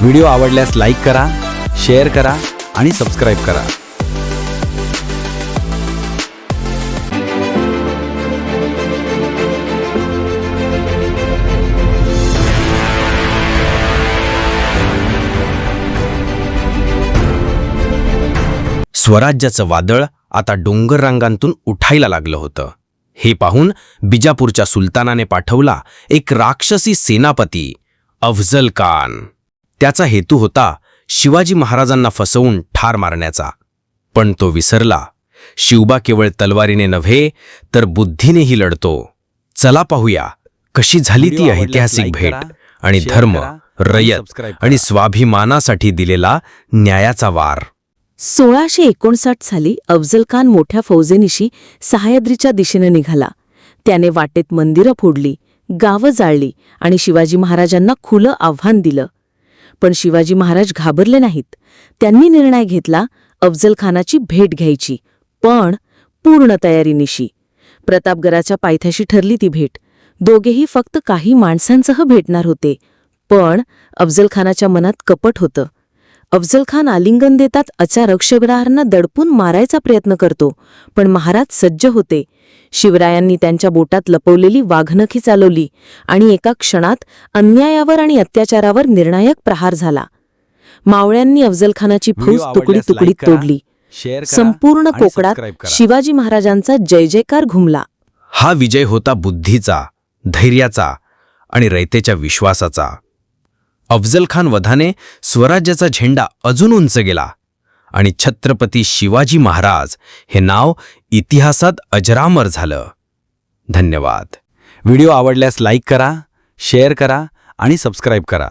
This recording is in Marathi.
व्हिडिओ आवडल्यास लाईक करा शेअर करा आणि सबस्क्राईब करा. स्वराज्याचं वादळ आता डोंगर रांगांतून उठायला लागलं होतं. हे पाहून बिजापूरच्या सुलतानाने पाठवला एक राक्षसी सेनापती अफजल खान. त्याचा हेतू होता शिवाजी महाराजांना फसवून ठार मारण्याचा. पण तो विसरला. शिवबा केवळ तलवारीने नव्हे तर बुद्धीनेही लढतो. चला पाहूया कशी झाली ती ऐतिहासिक भेट आणि धर्म रयत आणि स्वाभिमानासाठी दिलेला न्यायाचा वार. सोळाशे एकोणसाठ साली अफजल खान मोठ्या फौजेनिशी सह्याद्रीच्या दिशेने निघाला. त्याने वाटेत मंदिरं फोडली गावं जाळली आणि शिवाजी महाराजांना खुलं आव्हान दिलं. पण शिवाजी महाराज घाबरले नाहीत. त्यांनी निर्णय घेतला अफजल खानाची भेट घ्यायची पण पूर्ण तयारीनिशी. प्रतापगडाच्या पायथ्याशी ठरली ती भेट. दोघेही फक्त काही माणसांसह भेटणार होते पण अफजल खानाच्या मनात कपट होतं. अफजल खान आलिंगन देतात अचानक शिवरायांना दडपून मारायचा प्रयत्न करतो पण महाराज सज्ज होते. शिवरायांनी त्यांच्या बोटात लपवलेली वाघनखी चालवली आणि एका क्षणात अन्यायावर आणि अत्याचारावर निर्णायक प्रहार झाला. मावळ्यांनी अफजल खानाची फौज तुकडी तुकडीत तोडली. संपूर्ण कोकणात. शिवाजी महाराजांचा जय जयकार घुमला. हा विजय होता बुद्धीचा धैर्याचा आणि रयतेच्या विश्वासाचा. अफजल खान वधाने स्वराज्याचा झेंडा अजून उंच गेला आणि छत्रपती शिवाजी महाराज हे नाव इतिहासात अजरामर झालं. धन्यवाद. व्हिडिओ आवडल्यास लाईक करा शेअर करा आणि सबस्क्राईब करा.